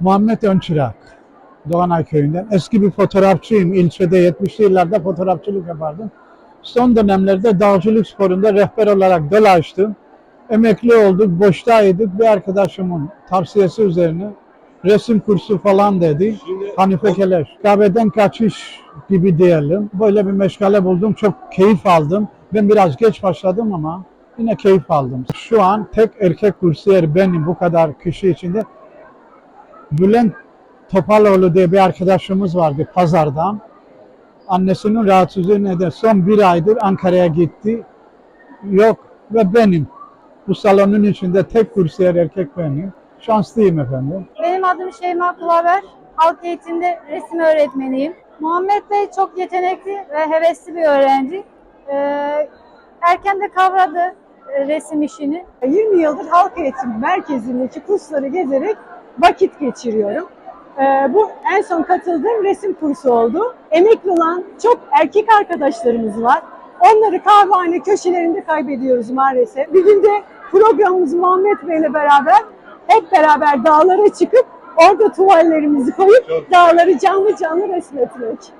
Muhammed Önçırak, Doğanay Köyü'nden. Eski bir fotoğrafçıyım. İlçede 70'li yıllarda fotoğrafçılık yapardım. Son dönemlerde dağcılık sporunda rehber olarak dolaştım. Emekli olduk, boştaydık. Bir arkadaşımın tavsiyesi üzerine resim kursu falan dedi. Hanife Keleş. Kahveden kaçış gibi diyelim. Böyle bir meşgale buldum. Çok keyif aldım. Ben biraz geç başladım ama yine keyif aldım. Şu an tek erkek kursiyer benim bu kadar kişi içinde. Bülent Topaloğlu diye bir arkadaşımız vardı pazardan. Annesinin rahatsızlığı nedeniyle son bir aydır Ankara'ya gitti. Yok ve benim. Bu salonun içinde tek kursiyer erkek benim. Şanslıyım efendim. Benim adım Şeyma Kulaver. Halk eğitimde resim öğretmeniyim. Muhammed Bey çok yetenekli ve hevesli bir öğrenci. Ee, erken de kavradı e, resim işini. 20 yıldır halk eğitim merkezindeki kursları gezerek vakit geçiriyorum. Ee, bu en son katıldığım resim kursu oldu. Emekli olan çok erkek arkadaşlarımız var. Onları kahvehane köşelerinde kaybediyoruz maalesef. Bir gün de programımız Muhammed Bey ile beraber hep beraber dağlara çıkıp orada tuvallerimizi koyup dağları canlı canlı resmetmek.